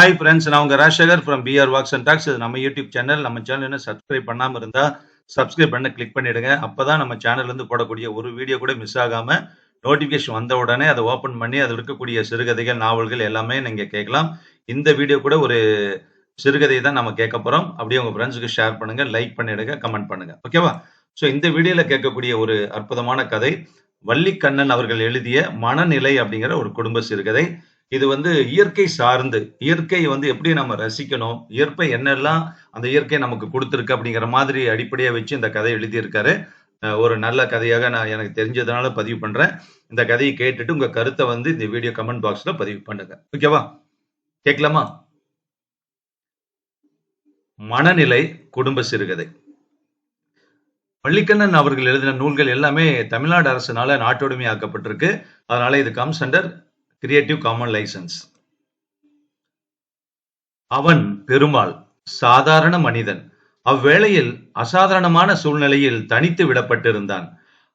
Hi friends நான் உங்க Rajasekar from PR walks and talks இது நம்ம யூடியூப் சேனல் நம்ம சேனல் என்ன சப்ஸ்கிரைப் பண்ணாம இருந்தால் சப்ஸ்கிரைப் பண்ண கிளிக் பண்ணிடுங்க. அப்பதான் நம்ம சேனல்ல இருந்து போடக்கூடிய ஒரு வீடியோ கூட மிஸ் ஆகாம நோட்டிஃபிகேஷன் வந்த உடனே அதை ஓப்பன் பண்ணி அதில் இருக்கக்கூடிய சிறுகதைகள் நாவல்கள் எல்லாமே நீங்க கேட்கலாம். இந்த வீடியோ கூட ஒரு சிறுகதையை தான் நம்ம கேட்க போறோம். அப்படியே உங்க ஃப்ரெண்ட்ஸுக்கு ஷேர் பண்ணுங்க லைக் பண்ணிடுங்க கமெண்ட் பண்ணுங்க. ஓகேவா ஸோ இந்த வீடியோல கேட்கக்கூடிய ஒரு அற்புதமான கதை வள்ளிக்கண்ணன் அவர்கள் எழுதிய மனநிலை அப்படிங்கிற ஒரு குடும்ப சிறுகதை. இது வந்து இயற்கை சார்ந்து இயற்கை வந்து எப்படி நம்ம ரசிக்கணும் இயற்கை என்னெல்லாம் அந்த இயற்கை நமக்கு கொடுத்துருக்கு அப்படிங்கிற மாதிரி அடிப்படையா வச்சு இந்த கதையை எழுதியிருக்காரு. ஒரு நல்ல கதையாக நான் எனக்கு தெரிஞ்சதுனால பதிவு பண்றேன். இந்த கதையை கேட்டுட்டு உங்க கருத்தை வந்து இந்த வீடியோ கமெண்ட் பாக்ஸ்ல பதிவு பண்ணுங்க. ஓகேவா? கேட்கலாமா? மனநிலை குடும்ப சிறுகதை. பள்ளிக்கண்ணன் அவர்கள் எழுதின நூல்கள் எல்லாமே தமிழ்நாடு அரசினால நாட்டுடைமை ஆக்கப்பட்டிருக்கு அதனால இது comes under creative common license அவன் பெருமாள் சாதாரண மனிதன். அவ்வேளையில் அசாதாரணமான சூழ்நிலையில் தனித்து விடப்பட்டிருந்தான்.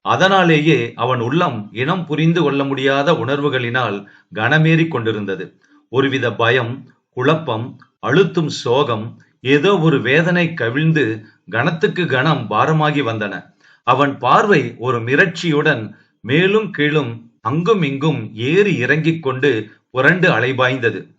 அதனாலேயே அவன் உள்ளம் இனம் புரிந்து கொள்ள முடியாத உணர்வுகளினால் கனமேறி கொண்டிருந்தது. ஒருவித பயம் குழப்பம் அழுத்தும் சோகம் ஏதோ ஒரு வேதனை கவிழ்ந்து கணத்துக்கு கணம் பாரமாகி வந்தன. அவன் பார்வை ஒரு மிரட்சியுடன் மேலும் கீழும் அங்கும் இங்கும் ஏறி இறங்கிக் கொண்டு புரண்டு அலைபாய்ந்தது.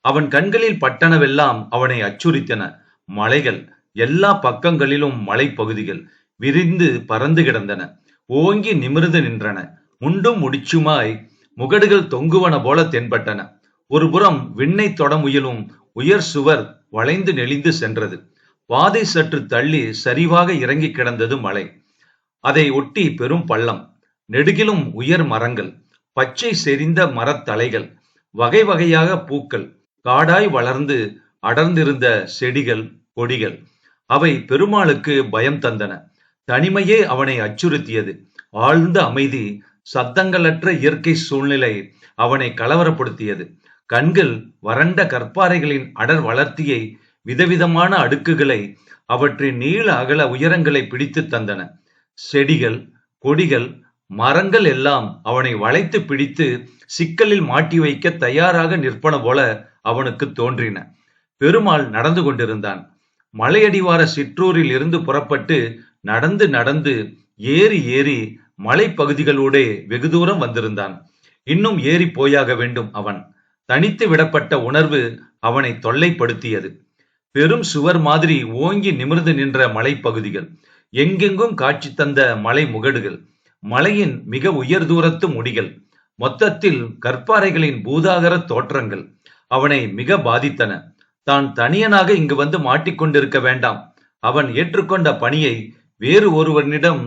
அவன் கண்களில் பட்டனவெல்லாம் அவனை அச்சுறுத்தின. மலைகள் எல்லா பக்கங்களிலும் மலைப்பகுதிகள் விரிந்து பறந்து கிடந்தன. ஓங்கி நிமிர்ந்து நின்றன. முண்டும் முடிச்சுமாய் முகடுகள் தொங்குவன போல தென்பட்டன. ஒருபுறம் விண்ணை தொட முயலும் உயர் சுவர் வளைந்து நெளிந்து சென்றது. பாதை சற்று தள்ளி சரிவாக இறங்கி கிடந்தது மலை. அதை ஒட்டி பெரும் பள்ளம். நெடுகிலும் உயர் மரங்கள் பச்சை செறிந்த மரத்தலைகள் வகை வகையாக பூக்கள் காடாய் வளர்ந்து அடர்ந்திருந்த செடிகள் கொடிகள். அவை பெருமாளுக்கு பயம் தந்தன. தனிமையே அவனை அச்சுறுத்தியது. ஆழ்ந்த அமைதி சத்தங்களற்ற இயற்கை சூழ்நிலை அவனை கலவரப்படுத்தியது. கண்கள் வறண்ட கற்பாறைகளின் அடர் வளர்த்தியை விதவிதமான அடுக்குகளை அவற்றின் நீள அகல உயரங்களை பிடித்து தந்தன. செடிகள் கொடிகள் மரங்கள் எல்லாம் அவனை வளைத்து பிடித்து சிக்கலில் மாட்டி வைக்க தயாராக நிற்பன போல அவனுக்கு தோன்றின. பெருமாள் நடந்து கொண்டிருந்தான். மலையடிவார சிற்றூரில் இருந்து புறப்பட்டு நடந்து நடந்து ஏறி ஏறி மலைப்பகுதிகளூடே வெகு தூரம் வந்திருந்தான். இன்னும் ஏறி போயாக வேண்டும் அவன். தனித்து விடப்பட்ட உணர்வு அவனை தொல்லைப்படுத்தியது. பெரும் சுவர் மாதிரி ஓங்கி நிமிர்ந்து நின்ற மலைப்பகுதிகள். எங்கெங்கும் காட்சி தந்த மலை முகடுகள் மலையின் மிக உயர் தூரத்து முடிகள் மொத்தத்தில் கற்பாறைகளின் பூதாகர தோற்றங்கள் அவனை மிக பாதித்தன. தான் தனியனாக இங்கு வந்து மாட்டிக்கொண்டிருக்க வேண்டாம். அவன் ஏற்றுக்கொண்ட பணியை வேறு ஒருவனிடம்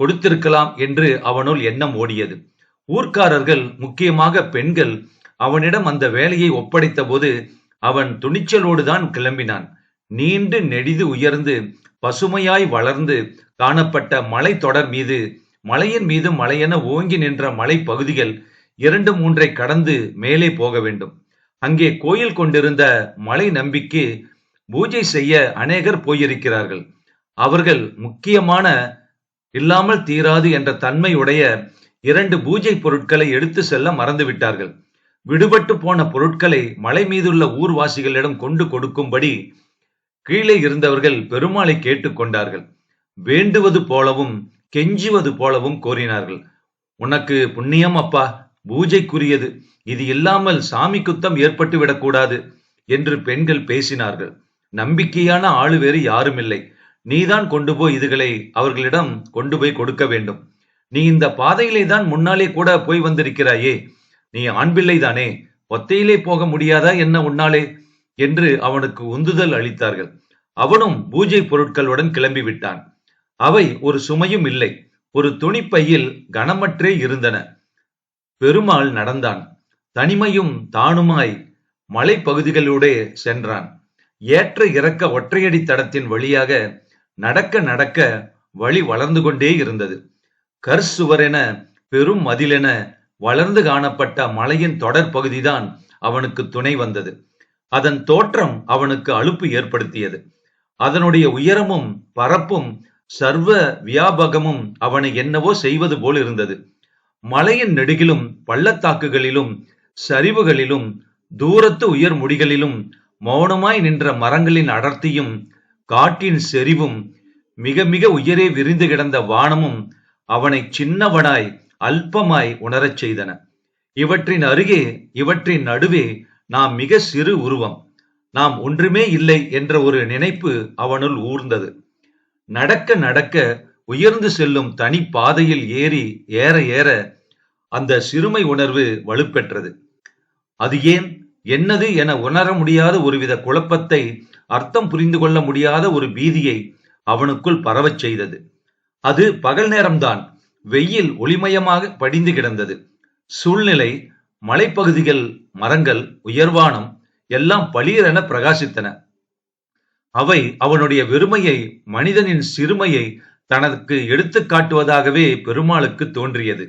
கொடுத்திருக்கலாம் என்று அவனுள் எண்ணம் ஓடியது. ஊர்க்காரர்கள் முக்கியமாக பெண்கள் அவனிடம் அந்த வேலையை ஒப்படைத்த போது அவன் துணிச்சலோடுதான் கிளம்பினான். நீண்டு நெடிது உயர்ந்து பசுமையாய் வளர்ந்து காணப்பட்ட மலை தொடர் மீது மலையின் மீது மலையென ஓங்கி நின்ற மலை பகுதிகள் இரண்டு மூன்றை கடந்து மேலே போக வேண்டும். அங்கே கோயில் கொண்டிருந்த மலை நம்பிக்கு பூஜை செய்ய அநேகர் போயிருக்கிறார்கள். அவர்கள் முக்கியமான இல்லாமல் தீராது என்ற தன்மையுடைய இரண்டு பூஜை பொருட்களை எடுத்து செல்ல மறந்துவிட்டார்கள். விடுபட்டு போன பொருட்களை மலை மீதுள்ள ஊர்வாசிகளிடம் கொண்டு கொடுக்கும்படி கீழே இருந்தவர்கள் பெருமாளை கேட்டுக்கொண்டார்கள் வேண்டுவது போலவும் கெஞ்சுவது போலவும் கோரினார்கள். உனக்கு புண்ணியம் அப்பா பூஜைக்குரியது. இது இல்லாமல் சாமி குத்தம் ஏற்பட்டு விடக்கூடாது என்று பெண்கள் பேசினார்கள். நம்பிக்கையான ஆளு வேறு யாரும் இல்லை நீதான் கொண்டு போய் இதுகளை அவர்களிடம் கொண்டு போய் கொடுக்க வேண்டும். நீ இந்த பாதையிலே தான் முன்னாலே கூட போய் வந்திருக்கிறாயே. நீ ஆண்பிள்ளை தானே. ஒத்தையிலே போக முடியாதா என்ன உன்னாலே? என்று அவனுக்கு உந்துதல் அளித்தார்கள். அவனும் பூஜை பொருட்களுடன் கிளம்பி விட்டான் அவை ஒரு சுமையும் இல்லை. ஒரு துணிப்பையில் கனமற்றே இருந்தன. பெருமாள் நடந்தான். தனிமையும் தானுமாய் மலைப்பகுதிகளூடே சென்றான். ஏற்ற இறக்க ஒற்றையடி தடத்தின் வழியாக நடக்க நடக்க வழி வளர்ந்து கொண்டே இருந்தது. கர்சுவரென பெரும் மதிலென வளர்ந்து காணப்பட்ட மலையின் தொடர் பகுதிதான் அவனுக்கு துணை வந்தது. அதன் தோற்றம் அவனுக்கு அலுப்பு ஏற்படுத்தியது. அதனுடைய உயரமும் பரப்பும் சர்வ வியாபகமும் அவனை என்னவோ செய்வது போல் இருந்தது. மலையின் நெடுகிலும் பள்ளத்தாக்குகளிலும் சரிவுகளிலும் தூரத்து உயர் முடிகளிலும் மௌனமாய் நின்ற மரங்களின் அடர்த்தியும் காட்டின் செறிவும் மிக மிக உயரே விரிந்து கிடந்த வானமும் அவனை சின்னவனாய் அல்பமாய் உணரச் செய்தன. இவற்றின் அருகே இவற்றின் நடுவே நாம் மிக சிறு உருவம். நாம் ஒன்றுமே இல்லை என்ற ஒரு நினைப்பு அவனுள் ஊர்ந்தது. நடக்க நடக்க உயர்ந்து செல்லும் தனி பாதையில் ஏறி ஏற ஏற அந்த சிறுமை உணர்வு வலுப்பெற்றது. அது ஏன்? என்னது என உணர முடியாத ஒருவித குழப்பத்தை அர்த்தம் புரிந்து கொள்ள முடியாத ஒரு பீதியை அவனுக்குள் பரவச் செய்தது. அது பகல் நேரம்தான். வெயில் ஒளிமயமாக படிந்து கிடந்தது. சூழ்நிலை மலைப்பகுதிகள் மரங்கள் உயர்வானம் எல்லாம் பளீரென பிரகாசித்தன. அவை அவனுடைய வெறுமையை மனிதனின் சிறுமையை தனக்கு எடுத்து காட்டுவதாகவே பெருமாளுக்கு தோன்றியது.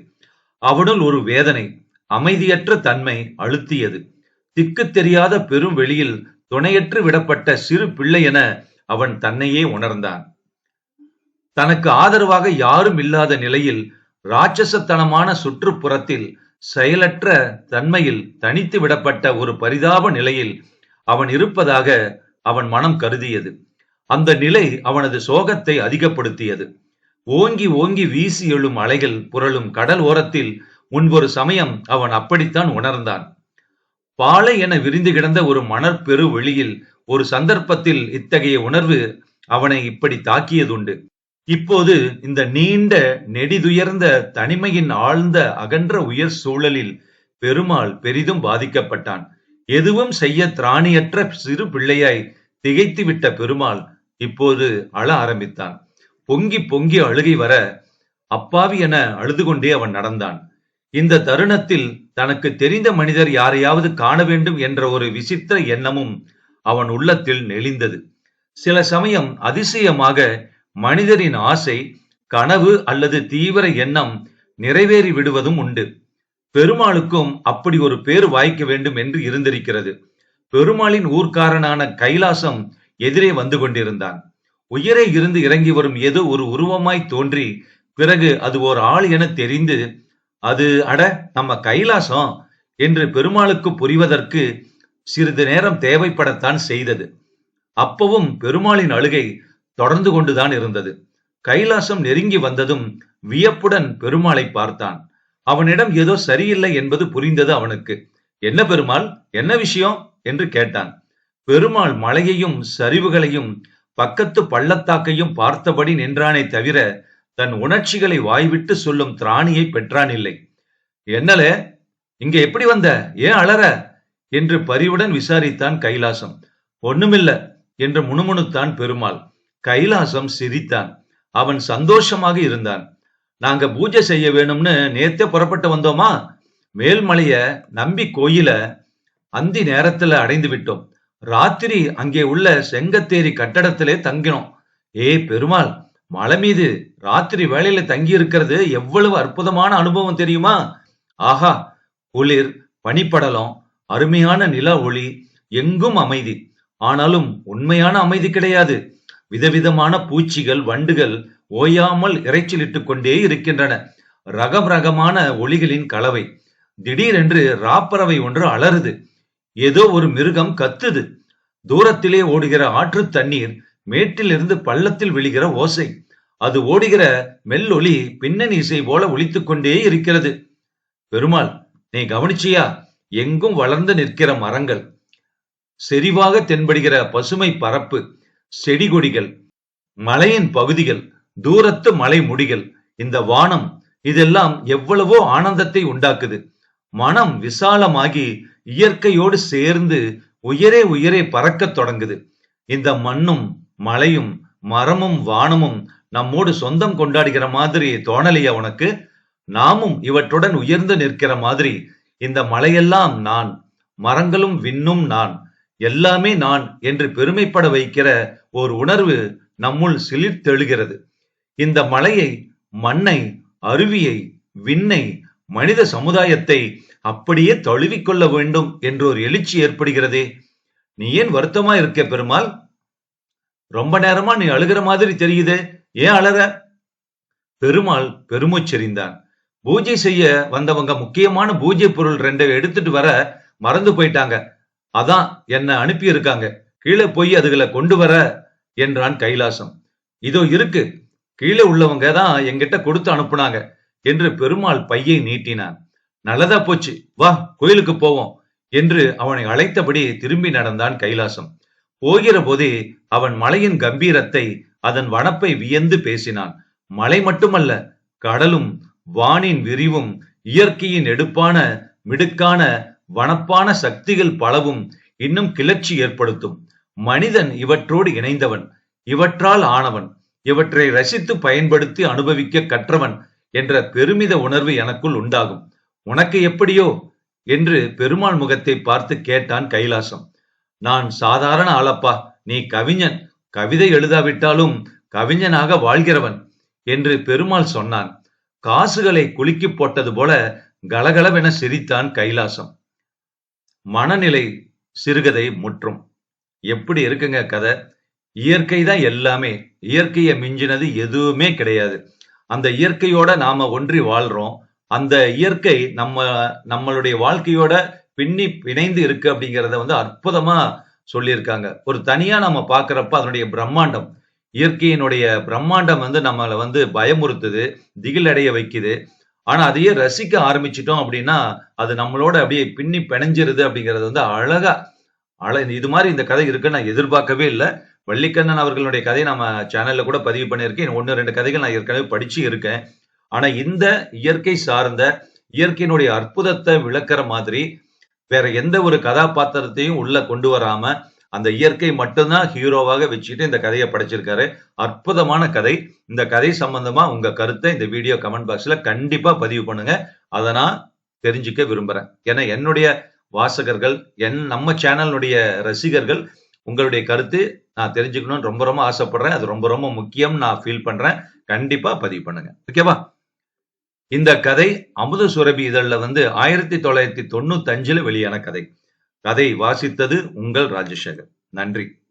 அவனுள் ஒரு வேதனை அமைதியற்ற தன்மை அழுத்தியது. திக்கு தெரியாத பெரும் வெளியில் துணையற்று விடப்பட்ட சிறு பிள்ளை என அவன் தன்னையே உணர்ந்தான். தனக்கு ஆதரவாக யாரும் இல்லாத நிலையில் ராட்சசத்தனமான சுற்றுப்புறத்தில் செயலற்ற தன்மையில் தனித்து விடப்பட்ட ஒரு பரிதாப நிலையில் அவன் இருப்பதாக அவன் மனம் கருதியது. அந்த நிலை அவனது சோகத்தை அதிகப்படுத்தியது. ஓங்கி ஓங்கி வீசி எழும் அலைகள் புரளும் கடல் ஓரத்தில் முன்பொரு சமயம் அவன் அப்படித்தான் உணர்ந்தான். பாலை என விரிந்து கிடந்த ஒரு மணற்பெரு வெளியில் ஒரு சந்தர்ப்பத்தில் இத்தகைய உணர்வு அவனை இப்படி தாக்கியதுண்டு. இப்போது இந்த நீண்ட நெடிதுயர்ந்த தனிமையின் ஆழ்ந்த அகன்ற உயர் சூழலில் பெருமாள் பெரிதும் பாதிக்கப்பட்டான். எதுவும் செய்ய திராணியற்ற சிறு பிள்ளையாய் திகைத்து விட்ட பெருமாள் இப்போது அழ ஆரம்பித்தான். பொங்கி பொங்கி அழுகை வர அப்பாவி என அழுது கொண்டே அவன் நடந்தான். இந்த தருணத்தில் தனக்கு தெரிந்த மனிதர் யாரையாவது காண வேண்டும் என்ற ஒரு விசித்திர எண்ணமும் அவன் உள்ளத்தில் நெளிந்தது. சில சமயம் அதிசயமாக மனிதரின் ஆசை கனவு அல்லது தீவிர எண்ணம் நிறைவேறி விடுவதும் உண்டு. பெருமாளுக்கும் அப்படி ஒரு பேர் வாய்க்க வேண்டும் என்று இருந்திருக்கிறது. பெருமாளின் ஊர்க்காரனான கைலாசம் எதிரே வந்து கொண்டிருந்தான். உயரே இருந்து இறங்கி வரும் ஏதோ ஒரு உருவமாய் தோன்றி பிறகு அது ஓர் ஆள் என தெரிந்து அது அட நம்ம கைலாசம் என்று பெருமாளுக்கு புரிவதற்கு சிறிது நேரம் தேவைப்படத்தான் செய்தது. அப்பவும் பெருமாளின் அழுகை தொடர்ந்து கொண்டுதான் இருந்தது. கைலாசம் நெருங்கி வந்ததும் வியப்புடன் பெருமாளை பார்த்தான். அவனிடம் ஏதோ சரியில்லை என்பது புரிந்தது அவனுக்கு. என்ன பெருமாள்? என்ன விஷயம்? என்று கேட்டான். பெருமாள் மலையையும் சரிவுகளையும் பக்கத்து பள்ளத்தாக்கையும் பார்த்தபடி நின்றானே தவிர தன் உணர்ச்சிகளை வாய்விட்டு சொல்லும் திராணியை பெற்றான் இல்லை. என்னல இங்க எப்படி வந்த? ஏன் அலற? என்று பரிவுடன் விசாரித்தான் கைலாசம். ஒண்ணுமில்ல என்று முணுமுணுத்தான் பெருமாள். கைலாசம் சிரித்தான். அவன் சந்தோஷமாக இருந்தான். நாங்க பூஜை செய்ய வேணும்னு நேத்தே புறப்பட்டு வந்தோமா? மேல்மலைய நம்பி கோயில அந்தி நேரத்துல அடைந்து விட்டோம். ராத்திரி அங்கே உள்ள செங்கத்தேரி கட்டடத்திலே தங்கினோம். ஏ பெருமாள் மலை மீது ராத்திரி வேலையில தங்கி இருக்கிறது எவ்வளவு அற்புதமான அனுபவம் தெரியுமா? ஆஹா குளிர் பனிப்படலம் அருமையான நில ஒளி எங்கும் அமைதி. ஆனாலும் உண்மையான அமைதி கிடையாது. விதவிதமான பூச்சிகள் வண்டுகள் ஓயாமல் இறைச்சலிட்டுக் கொண்டே இருக்கின்றன. ரகம் ரகமான ஒளிகளின் கலவை. திடீரென்று ராப்பறவை ஒன்று அலறுது. ஏதோ ஒரு மிருகம் கத்துது. தூரத்திலே ஓடுகிற ஆற்று தண்ணீர் மேட்டிலிருந்து பள்ளத்தில் விழுகிற ஓசை. அது ஓடுகிற மெல்லொலி பின்னணி இசை போல ஒழித்துக் கொண்டே இருக்கிறது. பெருமாள் நீ கவனிச்சியா? எங்கும் வளர்ந்து நிற்கிற மரங்கள். செறிவாக தென்படுகிற பசுமை பரப்பு செடி கொடிகள் மலையின் பகுதிகள் தூரத்து மலை முடிகள் இந்த வானம் இதெல்லாம் எவ்வளவோ ஆனந்தத்தை உண்டாக்குது. மனம் விசாலமாகி இயற்கையோடு சேர்ந்து உயரே உயரே பறக்கத் தொடங்குது. இந்த மண்ணும் மலையும் மரமும் வானமும் நம்மோடு சொந்தம் கொண்டாடுகிற மாதிரி தோணலையா உனக்கு? நாமும் இவற்றுடன் உயர்ந்து நிற்கிற மாதிரி இந்த மலையெல்லாம் நான் மரங்களும் விண்ணும் நான் எல்லாமே நான் என்று பெருமைப்பட வைக்கிற ஒரு உணர்வு நம்முள் சிலிர்த்தெழுகிறது. இந்த மலையை மண்ணை அருவியை விண்ணை மனித சமுதாயத்தை அப்படியே தழுவிக்கொள்ள வேண்டும் என்ற ஒரு எழுச்சி ஏற்படுகிறதே. நீ ஏன் வருத்தமா இருக்க பெருமாள்? ரொம்ப நேரமா நீ அழுகிற மாதிரி தெரியுதே. ஏன் அழற? பெருமாள் பெருமூச்செறிந்தான். பூஜை செய்ய வந்தவங்க முக்கியமான பூஜை பொருள் ரெண்டை எடுத்துட்டு வர மறந்து போயிட்டாங்க. அதான் என்ன அனுப்பி இருக்காங்க கீழே போய் அதுகளை கொண்டு வர என்றான் கைலாசம். இதோ இருக்கு. கீழே உள்ளவங்க தான் என்கிட்ட கொடுத்து அனுப்புனாங்க என்று பெருமாள் பையை நீட்டினான். நல்லதா போச்சு. வா கோயிலுக்கு போவோம் என்று அவனை அழைத்தபடி திரும்பி நடந்தான் கைலாசம். போகிற போதே அவன் மலையின் கம்பீரத்தை அதன் வனப்பை வியந்து பேசினான். மலை மட்டுமல்ல கடலும் வானின் விரிவும் இயற்கையின் எடுப்பான மிடுக்கான வனப்பான சக்திகள் பலவும் இன்னும் கிளர்ச்சி ஏற்படுத்தும். மனிதன் இவற்றோடு இணைந்தவன் இவற்றால் ஆனவன் இவற்றை ரசித்து பயன்படுத்தி அனுபவிக்க கற்றவன் என்ற பெருமித உணர்வு எனக்குள் உண்டாகும். உனக்கு எப்படியோ என்று பெருமாள் முகத்தை பார்த்து கேட்டான் கைலாசம். நான் சாதாரண ஆளப்பா நீ கவிஞன். கவிதை எழுதாவிட்டாலும் கவிஞனாக வாழ்கிறவன் என்று பெருமாள் சொன்னான். காசுகளை குலுக்கி போட்டது போல கலகலவென சிரித்தான் கைலாசம். மனநிலை சிறுகதை முற்றும். எப்படி இருக்குங்க கதை? இயற்கை தான் எல்லாமே. இயற்கையை மிஞ்சினது எதுவுமே கிடையாது. அந்த இயற்கையோட நாம ஒன்றி வாழ்றோம். அந்த இயற்கை நம்ம நம்மளுடைய வாழ்க்கையோட பின்னி பிணைந்து இருக்கு அப்படிங்கிறத வந்து அற்புதமா சொல்லியிருக்காங்க. ஒரு தனியா நம்ம பாக்குறப்ப அதனுடைய பிரம்மாண்டம் இயற்கையினுடைய பிரம்மாண்டம் வந்து நம்மளை வந்து பயமுறுத்துது திகிலடைய வைக்குது. ஆனா அதையே ரசிக்க ஆரம்பிச்சிட்டோம் அப்படின்னா அது நம்மளோட அப்படியே பின்னி பிணைஞ்சிருது அப்படிங்கிறது வந்து அழகா அழ இது மாதிரி இந்த கதை இருக்குன்னு நான் எதிர்பார்க்கவே இல்லை. வள்ளிக்கண்ணன் அவர்களுடைய கதையை நம்ம சேனல்ல கூட பதிவு பண்ணியிருக்கேன். ஒன்னு ரெண்டு கதைகள் நான் ஏற்கனவே படிச்சு இருக்கேன். ஆனா இந்த இயற்கை சார்ந்த இயற்கையினுடைய அற்புதத்தை விளக்குற மாதிரி வேற எந்த ஒரு கதாபாத்திரத்தையும் உள்ள கொண்டு வராம அந்த இயற்கை மட்டும்தான் ஹீரோவாக வச்சுட்டு இந்த கதையை படைச்சிருக்காரு. அற்புதமான கதை. இந்த கதை சம்பந்தமா உங்க கருத்தை இந்த வீடியோ கமெண்ட் பாக்ஸ்ல கண்டிப்பா பதிவு பண்ணுங்க. அதை நான் தெரிஞ்சுக்க விரும்புறேன். ஏன்னா என்னுடைய வாசகர்கள் என் நம்ம சேனலுடைய ரசிகர்கள் உங்களுடைய கருத்து நான் தெரிஞ்சுக்கணும்னு ரொம்ப ரொம்ப ஆசைப்படுறேன். அது ரொம்ப ரொம்ப முக்கியம் நான் ஃபீல் பண்றேன். கண்டிப்பா பதிவு பண்ணுங்க. ஓகேவா? இந்த கதை அமுத சுரபி இதழ்ல வந்து ஆயிரத்தி தொள்ளாயிரத்தி தொண்ணூத்தி அஞ்சுல வெளியான கதை. கதை வாசித்தது உங்கள் ராஜசேகர். நன்றி.